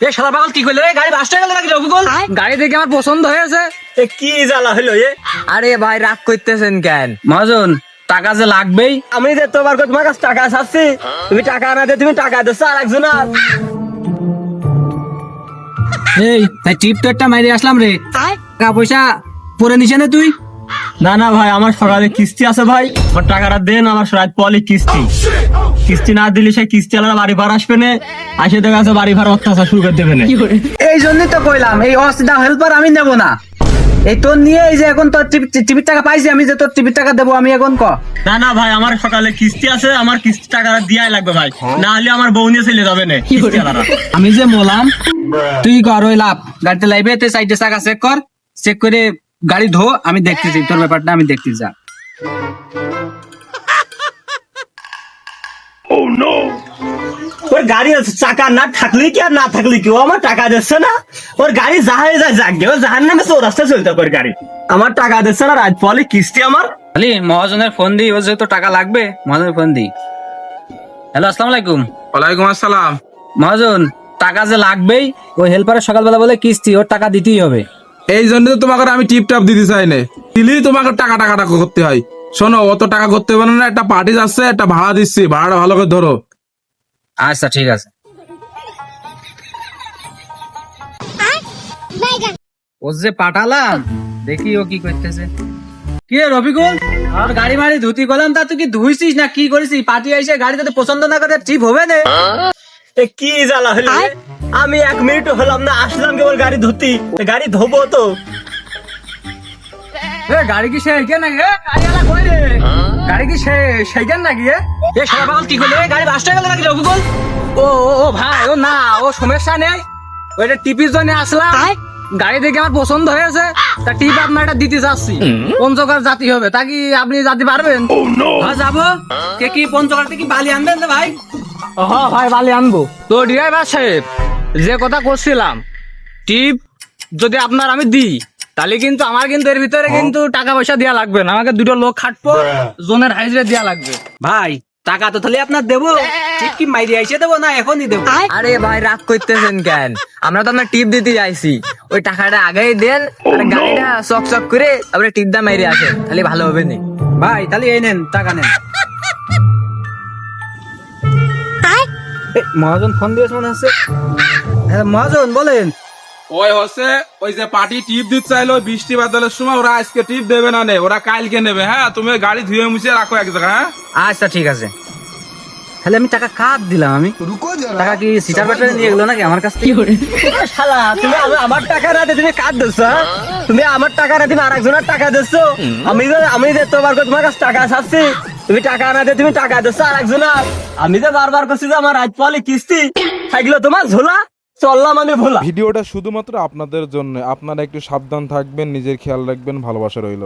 এ শালা পাগল কি করলে রে? গাড়ি বাসটা গেল নাকি রবিকুল গাড়ি দেখে আমার পছন্দ হয়েছে। এ কি জ্বালা হলো এ? আরে ভাই রাগ করতেছেন কেন? মহাজন টাকা যে লাগবেই। আমি যে তোমার কাছে তোমার কাছে টাকা চাচ্ছি তুমি টাকা না দিয়ে তুমি টাকা দিচ্ছ আর একজন এই তাই টিপ তো একটা মাইরে আসলাম রে। টাকা পয়সা পরে নিছে না তুই। না না ভাই আমার সকালে কিস্তি আছে ভাই। আমার টাকাটা দেন আমার রাত পলি কিস্তি। কিস্তি না দিলে সে কিস্তি আলাদা বাড়ি ভাড়া আসবে না। আসে দেখা যাচ্ছে বাড়ি ভাড়া অত্যাচার শুরু করে দেবে না। এই জন্যই তো কইলাম এই অসুবিধা হেল্পার আমি নেব না। এই তোর নিয়ে এই যে এখন তোর টিভির টাকা পাইছি আমি যে তোর টিভির টাকা দেবো আমি এখন ক? না না ভাই আমার সকালে কিস্তি আছে আমার কিস্তি টাকাটা দিয়াই লাগবে ভাই। না হলে আমার বউ নিয়ে চলে যাবে না আমি যে মোলাম তুই কর ওই লাভ। গাড়িতে লাইবে তুই সাইডে চাকা চেক কর। চেক করে গাড়ি ধো আমি দেখতেছি। তোর ব্যাপারটা আমি দেখতেছি যা। ওর গাড়ি চাকা না থাকলে কি আর না থাকলে কি? ও আমার টাকা দিচ্ছে না। ওর গাড়ি যাহাই যায় যাক গে, ও জাহান নামে ও রাস্তায় চলতে পারে গাড়ি। আমার টাকা দিচ্ছে না রাত কিস্তি আমার। খালি মহাজনের ফোন দিই ও যেহেতু টাকা লাগবে মহাজনের ফোন দিই হ্যালো আসসালামু আলাইকুম। ওয়ালাইকুম আসসালাম। মহাজন টাকা যে লাগবেই ওই হেল্পারের সকালবেলা বলে কিস্তি ওর টাকা দিতেই হবে। এই জন্য তো তোমাকে আমি টিপ টাপ দিতে চাই না। দিলেই তোমাকে টাকা টাকা টাকা করতে হয়। শোনো অত টাকা করতে পারো না একটা পার্টি যাচ্ছে একটা ভাড়া দিচ্ছি ভাড়াটা ভালো করে ধরো। আচ্ছা ঠিক আছে। ও যে পাঠালাম দেখি ও কি করতেছে। কি রবিকুল আর গাড়ি মারি ধুতি করলাম তা তুই কি ধুইছিস না কি করেছিস? পার্টি এসে গাড়ি যদি পছন্দ না করে ঠিক হবে না। এ কি জ্বালা হলো? আমি এক মিনিট হলাম না আসলাম কেবল গাড়ি ধুতি। গাড়ি ধোবো তো। গাড়ি কি কই রে? গাড়ি কি সে সেইখান নাকি এ? শালা পাগল কি করলে? গাড়ি বাসটা গেল নাকি রবিকুল ও ও ও ভাই ও না ও সমস্যা নেই। ওইটা টিপির জন্য আসলাম। গাড়ি দেখে আমার পছন্দ হয়েছে। তা টিপ আপনার এটা দিতে যাচ্ছি পঞ্চকার জাতি হবে? তা কি আপনি জাতি পারবেন? হ্যাঁ যাব। কে কি পঞ্চকার থেকে বালি আনবেন তো ভাই? হ্যাঁ ভাই বালি আনব। তো ড্রাইভার সাহেব যে কথা করছিলাম টিপ যদি আপনার আমি দিই তাহলে কিন্তু আমার কিন্তু এর ভিতরে কিন্তু টাকা পয়সা দেওয়া লাগবে না। আমাকে দুটো লোক খাটবো জোনের হাইজরে দেওয়া লাগবে। ভাই টাকা তো তাহলে আপনার দেবো। টিপ কি মাইরি আইসে দেবো না এখনই দেবো? আরে ভাই রাগ করতেছেন কেন? আমরা তো আপনার টিপ দিতে যাইছি। ওই টাকাটা আগেই দেন গাড়িটা চক চক করে তারপরে টিপ দা মেরে আসেন। তাহলে ভালো হবে নি। ভাই তাহলে এই নেন টাকা নেন। মহাজন ফোন দিয়েছে মনে হচ্ছে। হ্যাঁ মহাজন বলেন। ওই হচ্ছে ওই যে পার্টি টিপ দিতে চাইলো বৃষ্টি বাদলের সময় ওরা আজকে টিপ দেবে না নে ওরা কালকে নেবে হ্যাঁ? তুমি গাড়ি ধুয়ে মুছে রাখো এক জায়গায় হ্যাঁ? আচ্ছা ঠিক আছে। তাহলে আমি টাকা কার দিলাম আমি? টাকা কি সিটার ব্যাটারি নিয়ে গেলো নাকি আমার কাছ থেকে? শালা তুমি আমার টাকা না দিয়ে তুমি কাজ দিচ্ছ হ্যাঁ? তুমি আমার টাকা না তুমি আরেকজনের টাকা দিচ্ছ আমি যে আমি যে তোমার কাছে তোমার কাছে টাকা চাচ্ছি তুমি টাকা দিয়ে তুমি টাকা দিচ্ছ একজন আমি যে বারবার করছি যে আমার রাত পালি কিস্তি, থাকল তোমার ঝোলা ভোলা। ভিডিওটা শুধুমাত্র আপনাদের জন্য। আপনারা একটু সাবধান থাকবেন, নিজের খেয়াল রাখবেন, ভালোবাসা রইল।